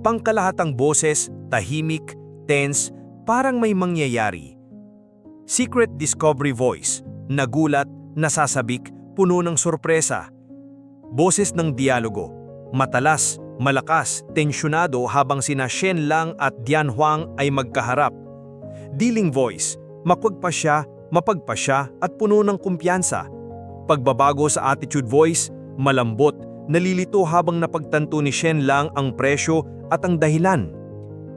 Pangkalahatang boses, tahimik, tense, parang may mangyayari. Secret Discovery Voice, nagulat, nasasabik, puno ng sorpresa. Boses ng dialogo, matalas, malakas, tensyonado habang sina Shen Lang at Dian Huang ay magkaharap. Dealing voice, mapagpasya, mapagpasya at puno ng kumpiyansa. Pagbabago sa attitude voice, malambot, nalilito habang napagtanto ni Shen Lang ang presyo at ang dahilan.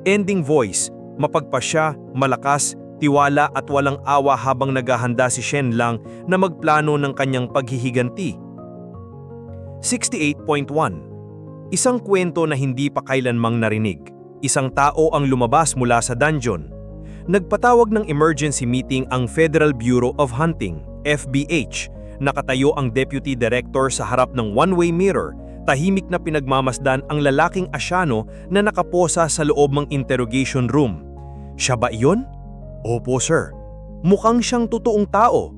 Ending voice, mapagpasya, malakas, tiwala at walang awa habang naghahanda si Shen Lang na magplano ng kanyang paghihiganti. 68.1 Isang kwento na hindi pa kailanmang narinig. Isang tao ang lumabas mula sa dungeon. Nagpatawag ng emergency meeting ang Federal Bureau of Hunting, FBH. Nakatayo ang deputy director sa harap ng one-way mirror. Tahimik na pinagmamasdan ang lalaking asyano na nakaposa sa loob ng interrogation room. Siya ba iyon? Opo, sir. Mukhang siyang totoong tao.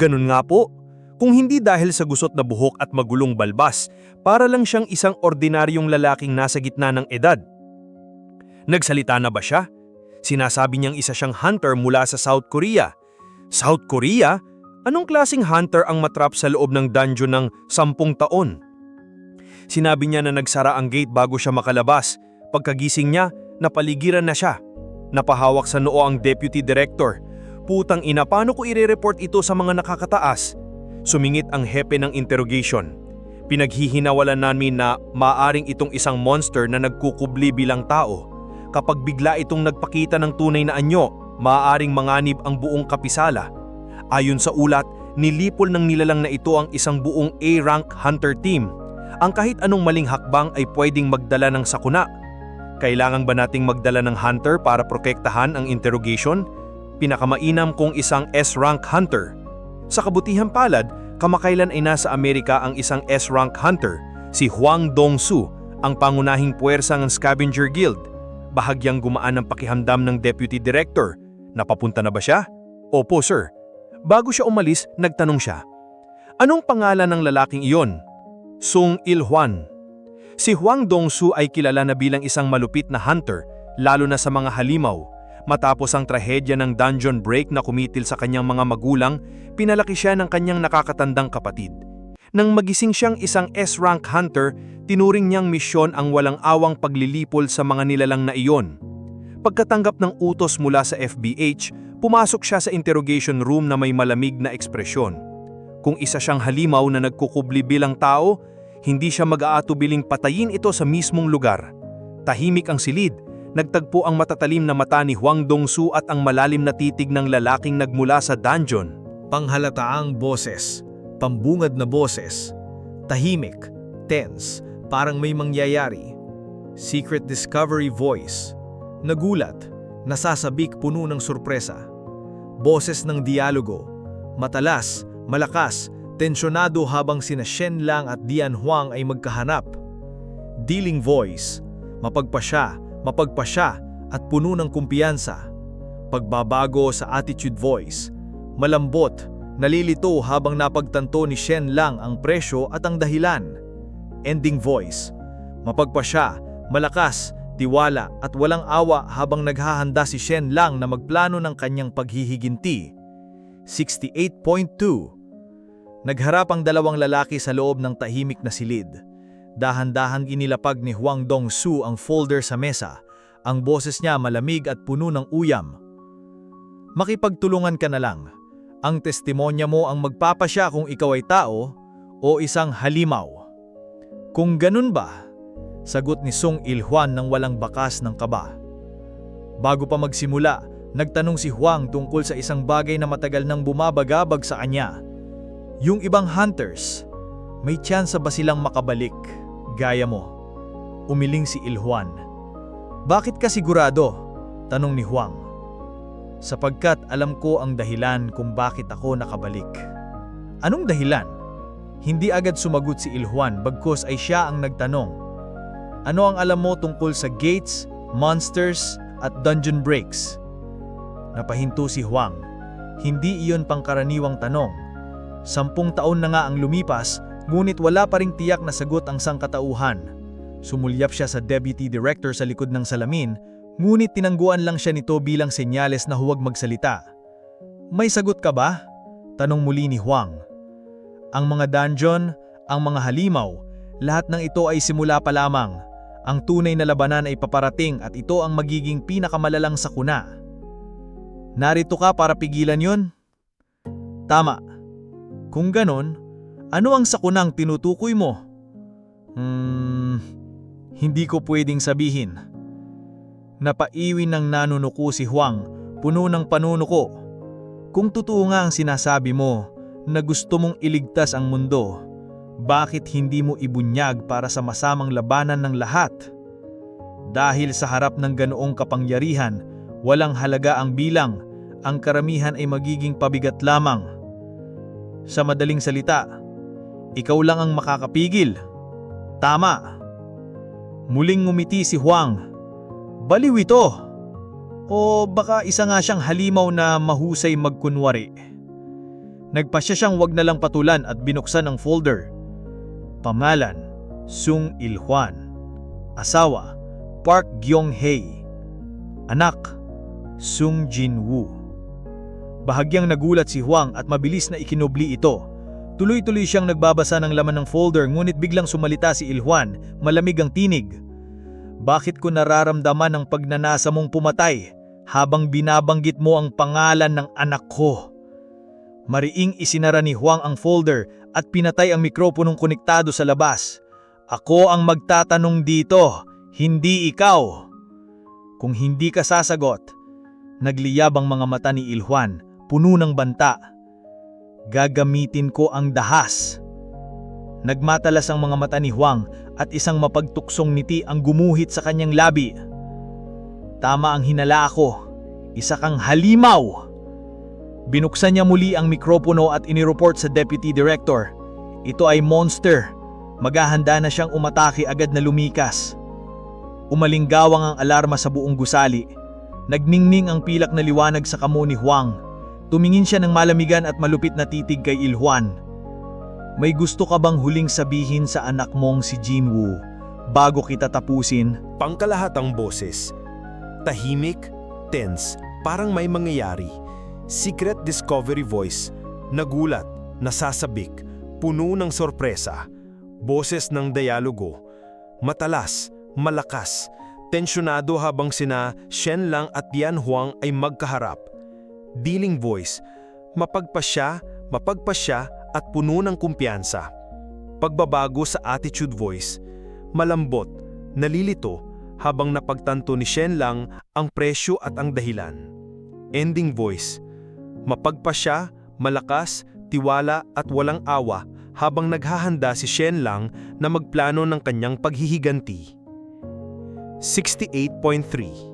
Ganun nga po. Kung hindi dahil sa gusot na buhok at magulong balbas, para lang siyang isang ordinaryong lalaking nasa gitna ng edad. Nagsalita na ba siya? Sinasabi niyang isa siyang hunter mula sa South Korea. South Korea? Anong klasing hunter ang matrap sa loob ng dungeon ng sampung taon? Sinabi niya na nagsara ang gate bago siya makalabas. Pagkagising niya, napaligiran na siya. Napahawak sa noo ang deputy director. Putang ina, paano ko ire-report ito sa mga nakakataas? Sumingit ang hepe ng interrogation. Pinaghihinawalan namin na maaring itong isang monster na nagkukubli bilang tao. Kapag bigla itong nagpakita ng tunay na anyo, maaaring manganib ang buong kapisala. Ayon sa ulat, nilipol ng nilalang na ito ang isang buong A-rank hunter team. Ang kahit anong maling hakbang ay pwedeng magdala ng sakuna. Kailangan ba nating magdala ng hunter para protektahan ang interrogation? Pinakamainam kong isang S-rank hunter. Sa kabutihang palad, kamakailan ay nasa Amerika ang isang S-rank hunter, si Huang Dongsu, ang pangunahing puwersa ng Scavenger Guild. Bahagyang gumaan ang pakihamdam ng deputy director. Napapunta na ba siya? Opo, sir. Bago siya umalis, nagtanong siya. Anong pangalan ng lalaking iyon? Sung Il-hwan. Si Huang Dongsu ay kilala na bilang isang malupit na hunter, lalo na sa mga halimaw. Matapos ang trahedya ng dungeon break na kumitil sa kanyang mga magulang, pinalaki siya ng kanyang nakakatandang kapatid. Nang magising siyang isang S-rank hunter, tinuring niyang misyon ang walang awang paglilipol sa mga nilalang na iyon. Pagkatanggap ng utos mula sa FBH, pumasok siya sa interrogation room na may malamig na ekspresyon. Kung isa siyang halimaw na nagkukubli bilang tao, hindi siya mag-aatubiling patayin ito sa mismong lugar. Tahimik ang silid, nagtagpo ang matatalim na mata ni Huang Dongsu at ang malalim na titig ng lalaking nagmula sa dungeon. Panghalataang boses, pambungad na boses, tahimik, tense, parang may mangyayari. Secret discovery voice, nagulat, nasasabik puno ng sorpresa. Boses ng dialogo, matalas, malakas, tensyonado habang sina Shen Lang at Dian Huang ay magkahanap. Dealing voice, mapagpasya, mapagpasya at puno ng kumpiyansa. Pagbabago sa attitude voice, malambot, nalilito habang napagtanto ni Shen Lang ang presyo at ang dahilan. Ending voice, mapagpasya, malakas, tiwala at walang awa habang naghahanda si Shen Lang na magplano ng kanyang paghihiginti. 68.2 Nagharap ang dalawang lalaki sa loob ng tahimik na silid. Dahan-dahang inilapag ni Huang Dongsu ang folder sa mesa. Ang boses niya malamig at puno ng uyam. Makipagtulungan ka na lang. Ang testimonya mo ang magpapasya kung ikaw ay tao o isang halimaw. Kung ganun ba? Sagot ni Song Ilhuan ng walang bakas ng kaba. Bago pa magsimula, nagtanong si Huang tungkol sa isang bagay na matagal nang bumabagabag sa kanya. Yung ibang hunters, may tsansa ba silang makabalik? Gaya mo. Umiling si Ilhuan. Bakit ka sigurado? Tanong ni Huang. Sapagkat alam ko ang dahilan kung bakit ako nakabalik. Anong dahilan? Hindi agad sumagot si Ilhuan bagkos ay siya ang nagtanong. Ano ang alam mo tungkol sa gates, monsters, at dungeon breaks? Napahinto si Huang. Hindi iyon pangkaraniwang tanong. Sampung taon na nga ang lumipas, ngunit wala pa ring tiyak na sagot ang sangkatauhan. Sumulyap siya sa deputy director sa likod ng salamin, ngunit tinangguan lang siya nito bilang senyales na huwag magsalita. May sagot ka ba? Tanong muli ni Huang. Ang mga dungeon, ang mga halimaw, lahat ng ito ay simula pa lamang. Ang tunay na labanan ay paparating at ito ang magiging pinakamalalang sakuna. Narito ka para pigilan yon? Tama. Kung ganon, ano ang sakunang tinutukoy mo? Hmm, hindi ko pwedeng sabihin. Napaiwi ng nanunuko si Huang, puno ng panunuko. Kung totoo nga ang sinasabi mo na gusto mong iligtas ang mundo, bakit hindi mo ibunyag para sa masamang labanan ng lahat? Dahil sa harap ng ganoong kapangyarihan, walang halaga ang bilang, ang karamihan ay magiging pabigat lamang. Sa madaling salita, ikaw lang ang makakapigil. Tama. Muling ngumiti si Huang. Baliw ito. O baka isa nga siyang halimaw na mahusay magkunwari. Nagpasya siyang wag na lang patulan at binuksan ang folder. Pamalan, Sung Ilhuan. Asawa, Park Gyong-hei. Anak, Sung Jin-woo. Bahagyang nagulat si Huang at mabilis na ikinubli ito. Tuloy-tuloy siyang nagbabasa ng laman ng folder ngunit biglang sumalita si Ilhuan, malamig ang tinig. Bakit ko nararamdaman ang pagnanasa mong pumatay habang binabanggit mo ang pangalan ng anak ko? Mariing isinara ni Huang ang folder at pinatay ang mikroponong konektado sa labas. Ako ang magtatanong dito, hindi ikaw. Kung hindi ka sasagot, nagliyab ang mga mata ni Ilhuan, puno ng banta. Gagamitin ko ang dahas. Nagmatalas ang mga mata ni Huang at isang mapagtuksong ngiti ang gumuhit sa kanyang labi. Tama ang hinala ako. Isa kang halimaw. Binuksan niya muli ang mikropono at inireport sa deputy director. Ito ay monster. Maghahanda na siyang umatake agad na lumikas. Umalinggawang ang alarma sa buong gusali. Nagningning ang pilak na liwanag sa kamo ni Huang. Tumingin siya ng malamigan at malupit na titig kay Ilhuan. May gusto ka bang huling sabihin sa anak mong si Jinwoo bago kita tapusin? Pangkalahatang boses. Tahimik, tense, parang may mangyayari. Secret discovery voice. Nagulat, nasasabik, puno ng sorpresa. Boses ng dialogo. Matalas, malakas, tensyonado habang sina Shen Lang at Yan Huang ay magkaharap. Dealing voice, mapagpasya, mapagpasya at puno ng kumpiyansa. Pagbabago sa attitude voice, malambot, nalilito habang napagtanto ni Shen Lang ang presyo at ang dahilan. Ending voice, mapagpasya, malakas, tiwala at walang awa habang naghahanda si Shen Lang na magplano ng kanyang paghihiganti. 68.3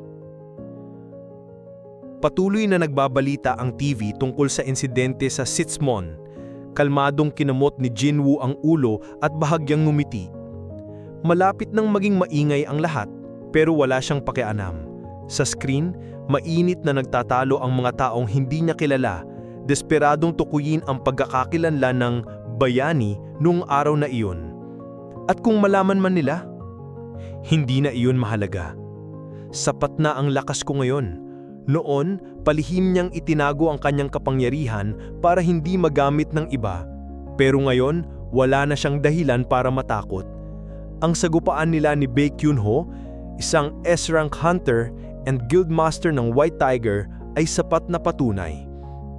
Patuloy na nagbabalita ang TV tungkol sa insidente sa Sitzmon. Kalmadong kinamot ni Jinwoo ang ulo at bahagyang ngumiti. Malapit nang maging maingay ang lahat pero wala siyang pakianam. Sa screen, mainit na nagtatalo ang mga taong hindi niya kilala, desperadong tukuyin ang pagkakakilanlan ng bayani noong araw na iyon. At kung malaman man nila, hindi na iyon mahalaga. Sapat na ang lakas ko ngayon. Noon, palihim niyang itinago ang kanyang kapangyarihan para hindi magamit ng iba. Pero ngayon, wala na siyang dahilan para matakot. Ang sagupaan nila ni Bae Kyun-ho, isang S-rank hunter and guildmaster ng White Tiger ay sapat na patunay.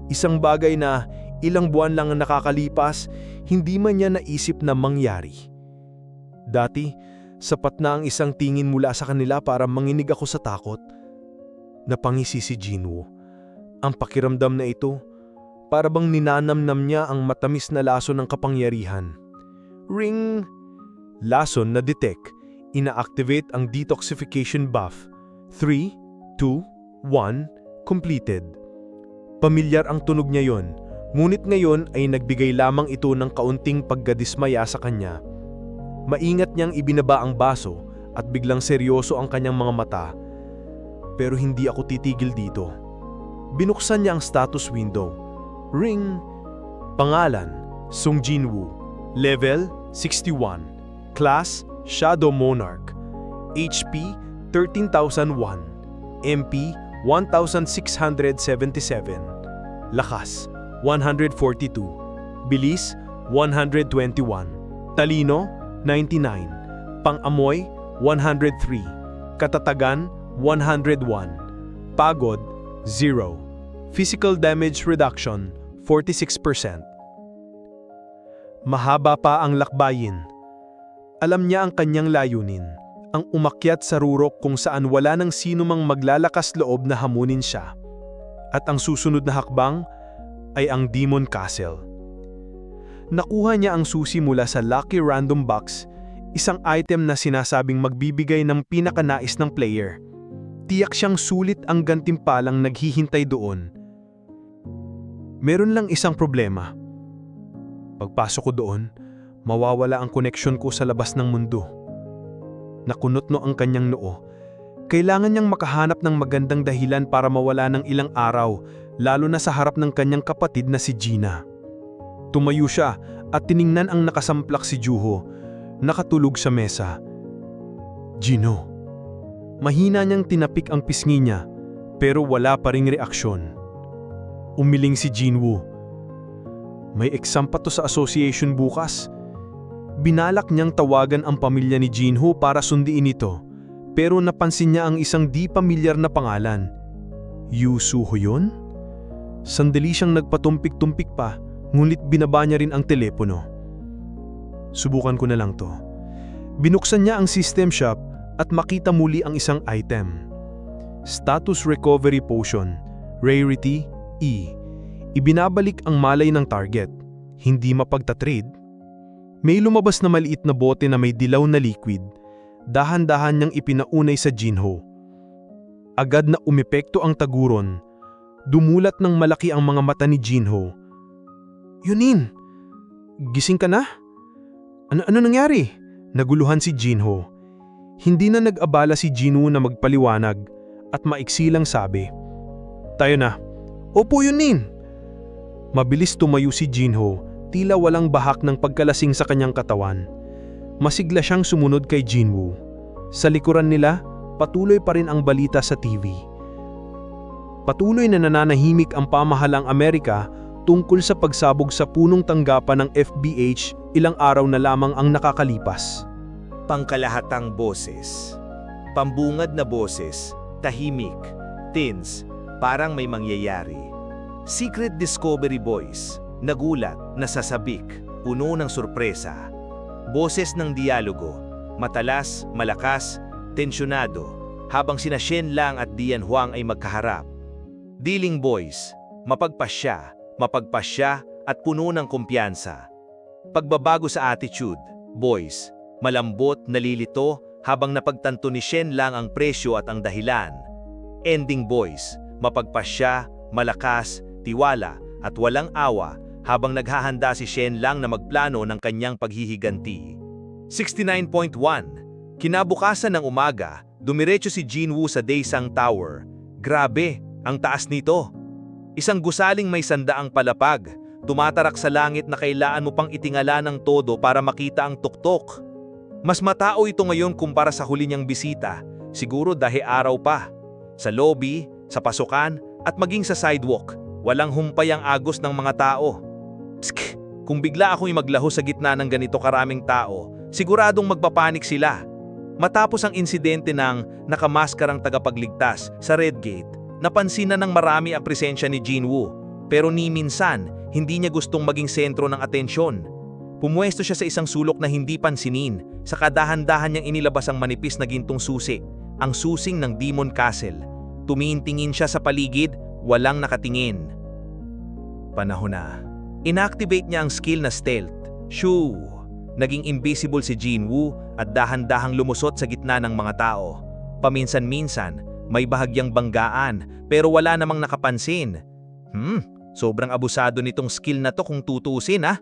Isang bagay na ilang buwan lang ang nakakalipas, hindi man niya naisip na mangyari. Dati, sapat na ang isang tingin mula sa kanila para manginig ako sa takot. Napangisi si Jinwoo. Ang pakiramdam na ito, para bang ninanamnam niya ang matamis na laso ng kapangyarihan. Ring! Lason na detect, ina-activate ang detoxification buff. 3, 2, 1, completed. Pamilyar ang tunog niya yon, ngunit ngayon ay nagbigay lamang ito ng kaunting paggadismaya sa kanya. Maingat niyang ibinaba ang baso at biglang seryoso ang kanyang mga mata. Pero hindi ako titigil dito. Binuksan niya ang status window. Ring. Pangalan, Sung Jinwoo. Level, 61. Class, Shadow Monarch, HP 13,001, MP 1,677, Lakas 142, Bilis 121, Talino 99, Pang-amoy 103, Katatagan 101, Pagod 0, Physical damage reduction 46%. Mahaba pa ang lakbayin. Alam niya ang kanyang layunin, ang umakyat sa rurok kung saan wala nang sino mang maglalakas loob na hamunin siya. At ang susunod na hakbang ay ang Demon Castle. Nakuha niya ang susi mula sa Lucky Random Box, isang item na sinasabing magbibigay ng pinakanais ng player. Tiyak siyang sulit ang gantimpalang naghihintay doon. Meron lang isang problema. Pagpasok ko doon, mawawala ang koneksyon ko sa labas ng mundo. Nakunot-no ang kanyang noo. Kailangan niyang makahanap ng magandang dahilan para mawala ng ilang araw, lalo na sa harap ng kanyang kapatid na si Gina. Tumayo siya at tiningnan ang nakasamplak si Juho, nakatulog sa mesa. Gino. Mahina niyang tinapik ang pisngi niya, pero wala pa ring reaksyon. Umiling si Jinwoo. May exam pa to sa association bukas. Binalak niyang tawagan ang pamilya ni Jinho para sundiin ito, pero napansin niya ang isang di pamilyar na pangalan. Yu Suho yun? Sandali siyang nagpatumpik-tumpik pa, ngunit binaba niya rin ang telepono. Subukan ko na lang to. Binuksan niya ang system shop at makita muli ang isang item. Status Recovery Potion, Rarity E. Ibinabalik ang malay ng target, hindi mapagtatrade. May lumabas na maliit na bote na may dilaw na liquid, dahan-dahan niyang ipinaunay sa Jinho. Agad na umepekto ang taguron, dumulat ng malaki ang mga mata ni Jinho. Yunin, gising ka na? Ano, ano nangyari? Naguluhan si Jinho. Hindi na nag-abala si Jinwoo na magpaliwanag at maiksi lang sabi, Tayo na. Opo Yunin. Mabilis tumayo si Jinho, tila walang bahak ng pagkalasing sa kanyang katawan. Masigla siyang sumunod kay Jinwoo. Sa likuran nila, patuloy pa rin ang balita sa TV. Patuloy na nananahimik ang pamahalang Amerika tungkol sa pagsabog sa punong tanggapan ng FBH ilang araw na lamang ang nakakalipas. pangkalahatang boses. Pambungad na boses, tahimik, tins, parang may mangyayari. Secret Discovery Boys, nagulat, nasasabik, puno ng sorpresa. Boses ng dialogo, matalas, malakas, tensyonado, habang sina Shen Lang at Dian Huang ay magkaharap. Dealing Boys, mapagpasya, mapagpasya at puno ng kumpiyansa. Pagbabago sa attitude, Boys, malambot, nalilito, habang napagtanto ni Shen lang ang presyo at ang dahilan. Ending Boys, mapagpasya, malakas, tiwala, at walang awa habang naghahanda si Shen lang na magplano ng kanyang paghihiganti. 69.1 Kinabukasan ng umaga, dumiretso si Jinwoo sa Daesang Tower. Grabe, ang taas nito. Isang gusaling may sandaang palapag, tumatarak sa langit na kailangan mo pang itingala ng todo para makita ang tuktok. Mas matao ito ngayon kumpara sa huli niyang bisita, siguro dahil araw pa. Sa lobby, sa pasukan, at maging sa sidewalk, walang humpay ang agos ng mga tao. Psk! Kung bigla akong maglaho sa gitna ng ganito karaming tao, siguradong magpapanik sila. Matapos ang insidente ng nakamaskarang tagapagligtas sa Red Gate, napansin na ng marami ang presensya ni Jinwoo, pero ni minsan, hindi niya gustong maging sentro ng atensyon. Pumwesto siya sa isang sulok na hindi pansinin, sa kadahan-dahan niyang inilabas ang manipis na gintong susi, ang susing ng Demon Castle. Tumitingin siya sa paligid, walang nakatingin. Panahon na. Inactivate niya ang skill na stealth. Shoo! Naging invisible si Jinwoo at dahan-dahang lumusot sa gitna ng mga tao. Paminsan-minsan, may bahagyang banggaan pero wala namang nakapansin. Hmm, sobrang abusado nitong skill na to kung tutusin ah.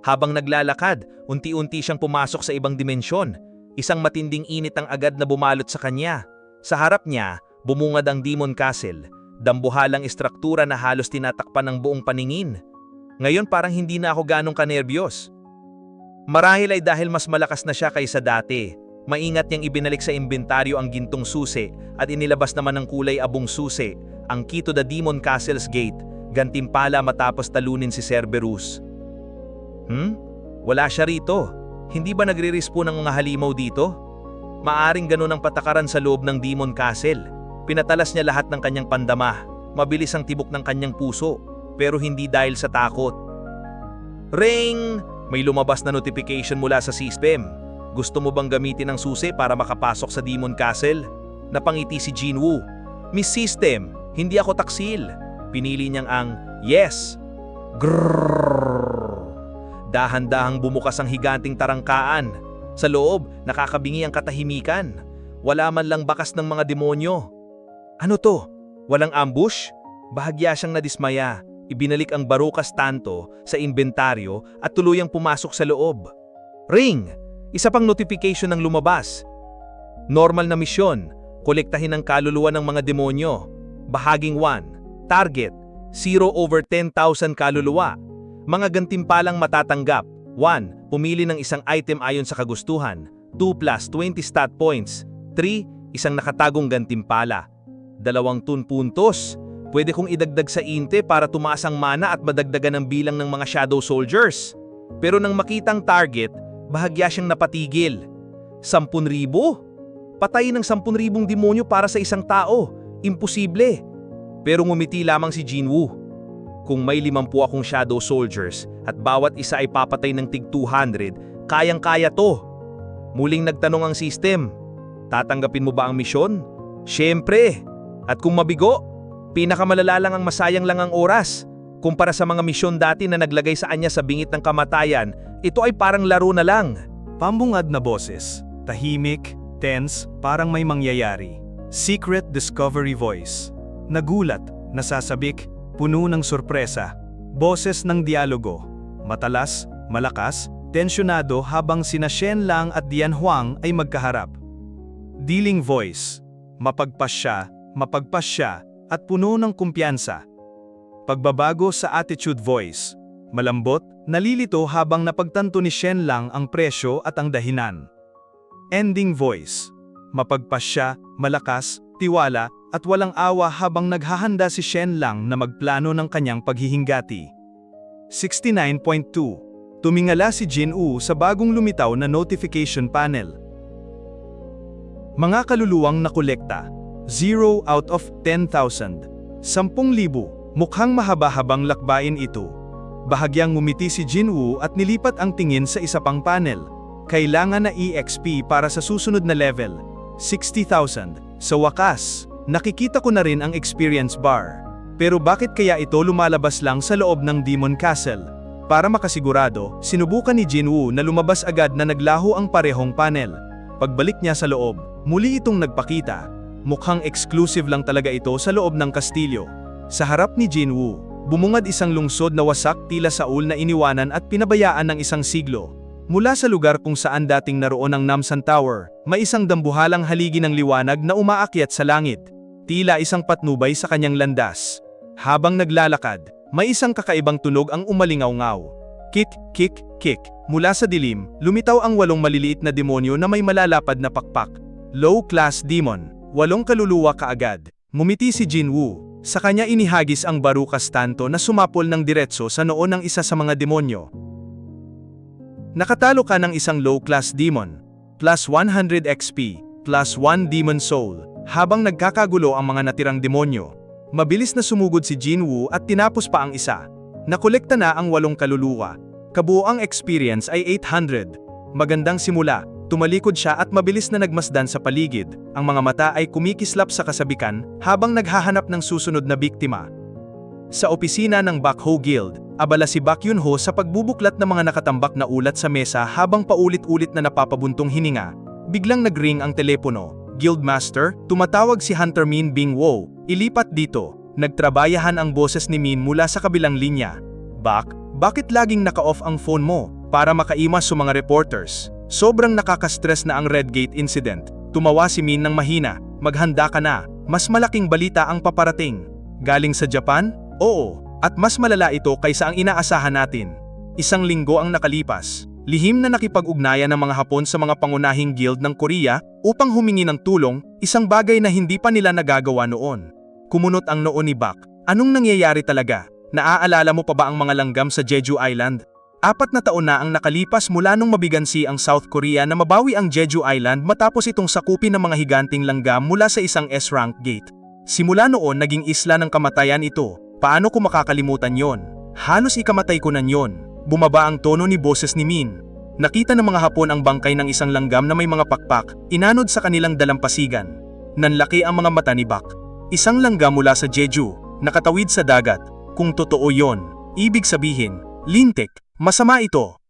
Habang naglalakad, unti-unti siyang pumasok sa ibang dimensyon. Isang matinding init ang agad na bumalot sa kanya. Sa harap niya, bumungad ang Demon Castle, dambuhalang istruktura na halos tinatakpan ng buong paningin. Ngayon parang hindi na ako ganong kanerbiyos. Marahil ay dahil mas malakas na siya kaysa dati. Maingat niyang ibinalik sa inventaryo ang gintong susi at inilabas naman ng kulay abong susi, ang key to the Demon Castle's gate, gantimpala matapos talunin si Cerberus. Hmm? Wala siya rito. Hindi ba nagre-respawn ng mga halimaw dito? Maaring ganun ang patakaran sa loob ng Demon Castle. Pinatalas niya lahat ng kanyang pandama. Mabilis ang tibok ng kanyang puso, pero hindi dahil sa takot. Ring! May lumabas na notification mula sa system. Gusto mo bang gamitin ang susi para makapasok sa Demon Castle? Napangiti si Jinwoo. Miss System, hindi ako taksil. Pinili niyang ang yes. Grrrr. Dahan-dahang bumukas ang higanting tarangkaan. Sa loob, nakakabingi ang katahimikan. Wala man lang bakas ng mga demonyo. Ano to? Walang ambush? Bahagya siyang nadismaya. Ibinalik ang barukas tanto sa inventaryo at tuluyang pumasok sa loob. Ring! Isa pang notification ng lumabas. Normal na misyon, kolektahin ang kaluluwa ng mga demonyo. Bahaging 1. Target, 0 over 10,000 kaluluwa. Mga gantimpalang matatanggap. 1. Pumili ng isang item ayon sa kagustuhan. 2 plus 20 stat points. 3. Isang nakatagong gantimpala. Dalawang tun puntos. Pwede kong idagdag sa inte para tumaas ang mana at madagdagan ang bilang ng mga shadow soldiers. Pero nang makitang target, bahagya siyang napatigil. 10,000? Patay ng 10,000 demonyo para sa isang tao. Imposible. Pero ngumiti lamang si Jinwoo. Kung may 50 akong shadow soldiers at bawat isa ay papatay ng tig 200, kayang-kaya to. Muling nagtanong ang system, tatanggapin mo ba ang misyon? Siyempre. At kung mabigo, pinakamalala lang ang masayang lang ang oras. Kumpara sa mga misyon dati na naglagay sa anya sa bingit ng kamatayan, ito ay parang laro na lang. Pambungad na boses, tahimik, tense, parang may mangyayari. Secret Discovery Voice. Nagulat, nasasabik, puno ng sorpresa. Boses ng dialogo. Matalas, malakas, tensyonado habang sina Shen Lang at Dian Huang ay magkaharap. Dealing voice. Mapagpas siya, mapagpas siya, at puno ng kumpiyansa. Pagbabago sa attitude voice. Malambot, nalilito habang napagtanto ni Shen Lang ang presyo at ang dahinan. Ending voice. Mapagpas siya, malakas, tiwala, at walang awa habang naghahanda si Shen Lang na magplano ng kanyang paghihinggati. 69.2. Tumingala si Jin Woo sa bagong lumitaw na notification panel. Mga kaluluwang nakolekta. 0 out of 10,000. 10,000. Mukhang mahaba-habang lakbayin ito. Bahagyang ngumiti si Jinwoo at nilipat ang tingin sa isa pang panel. Kailangan na EXP para sa susunod na level. 60,000. Sa wakas, nakikita ko na rin ang experience bar. Pero bakit kaya ito lumalabas lang sa loob ng Demon Castle? Para makasigurado, sinubukan ni Jinwoo na lumabas agad na naglaho ang parehong panel. Pagbalik niya sa loob, muli itong nagpakita. Mukhang exclusive lang talaga ito sa loob ng kastilyo. Sa harap ni Jinwoo, bumungad isang lungsod na wasak tila saul na iniwanan at pinabayaan ng isang siglo. Mula sa lugar kung saan dating naroon ang Namsan Tower, may isang dambuhalang haligi ng liwanag na umaakyat sa langit. Tila isang patnubay sa kanyang landas. Habang naglalakad, may isang kakaibang tunog ang umalingaw-ngaw. Kick, kick, kick. Mula sa dilim, lumitaw ang walong maliliit na demonyo na may malalapad na pakpak. Low-class demon. Walong kaluluwa kaagad. Ngumiti si Jinwoo. Sa kanya inihagis ang barukas tanto na sumapol ng diretso sa noo ng isa sa mga demonyo. Nakatalo ka ng isang low-class demon, plus 100 XP, plus 1 demon soul, habang nagkakagulo ang mga natirang demonyo. Mabilis na sumugod si Jinwoo at tinapos pa ang isa. Nakolekta na ang walong kaluluwa. Kabuoang experience ay 800. Magandang simula, tumalikod siya at mabilis na nagmasdan sa paligid. Ang mga mata ay kumikislap sa kasabikan habang naghahanap ng susunod na biktima. Sa opisina ng Bakho Guild, abala si Bak Yun-ho sa pagbubuklat ng mga nakatambak na ulat sa mesa habang paulit-ulit na napapabuntong hininga. Biglang nagring ang telepono. Guildmaster, tumatawag si Hunter Min Bing Wo. Ilipat dito. Nagtrabayahan ang boses ni Min mula sa kabilang linya. Bak, bakit laging naka-off ang phone mo? Para makaimas sa mga reporters. Sobrang nakaka-stress na ang Redgate incident. Tumawa si Min ng mahina. Maghanda ka na. Mas malaking balita ang paparating. Galing sa Japan? Oo. At mas malala ito kaysa ang inaasahan natin. Isang linggo ang nakalipas. Lihim na nakipag-ugnayan ng mga Hapon sa mga pangunahing guild ng Korea upang humingi ng tulong, isang bagay na hindi pa nila nagagawa noon. Kumunot ang noon ni Bak. Anong nangyayari talaga? Naaalala mo pa ba ang mga langgam sa Jeju Island? Apat na taon na ang nakalipas mula nung mabigansi ang South Korea na mabawi ang Jeju Island matapos itong sakupin ng mga higanting langgam mula sa isang S-rank gate. Simula noon naging isla ng kamatayan ito. Paano ko makakalimutan yon? Halos ikamatay ko nan yon. Bumaba ang tono ni boses ni Min. Nakita ng mga Hapon ang bangkay ng isang langgam na may mga pakpak, inanod sa kanilang dalampasigan. Nanlaki ang mga mata ni Bak. Isang langgam mula sa Jeju, nakatawid sa dagat. Kung totoo yon, ibig sabihin, lintik, masama ito.